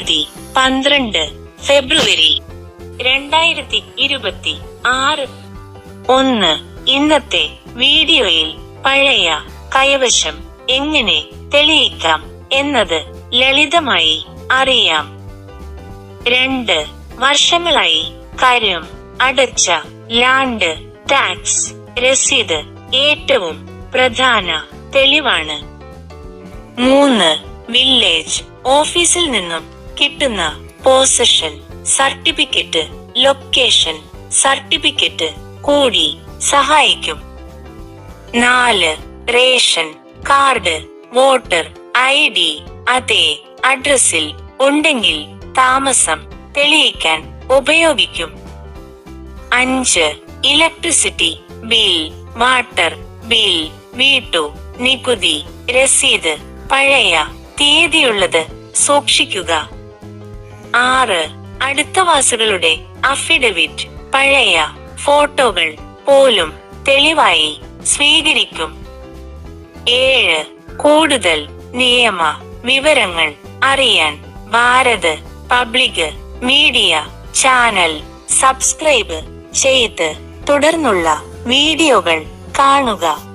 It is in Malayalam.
തീയതി പന്ത്രണ്ട് ഫെബ്രുവരി രണ്ടായിരത്തി ഇരുപത്തി ആറ്. ഒന്ന് ഇന്നത്തെ വീഡിയോയിൽ പഴയ കൈവശം എങ്ങനെ തെളിയിക്കാം എന്നത് ലളിതമായി അറിയാം. രണ്ട് വർഷങ്ങളായി കരം അടച്ച ലാൻഡ് ടാക്സ് രസീത് ഏറ്റവും പ്രധാന തെളിവാണ്. മൂന്ന് വില്ലേജ് ഓഫീസിൽ നിന്നും കിട്ടുന്ന പോസഷൻ സർട്ടിഫിക്കറ്റ് ലൊക്കേഷൻ സർട്ടിഫിക്കറ്റ് കൂടി സഹായിക്കും. നാല് ration card voter I D അതേ അഡ്രസ്സിൽ ഉണ്ടെങ്കിൽ താമസം തെളിയിക്കാൻ ഉപയോഗിക്കും. അഞ്ച് ഇലക്ട്രിസിറ്റി ബിൽ വാട്ടർ ബിൽ വീട്ടു നികുതി രസീത് പഴയ തീയതിയുള്ളത് സൂക്ഷിക്കുക. ആറ്. അടുത്തവാസികളുടെ അഫിഡവിറ്റ് പഴയ ഫോട്ടോകൾ പോലും തെളിവായി സ്വീകരിക്കും. ഏഴ്. കൂടുതൽ നിയമ വിവരങ്ങൾ അറിയാൻ Bharat public media channel subscribe ചെയ്ത് തുടർന്നുള്ള വീഡിയോകൾ കാണുക.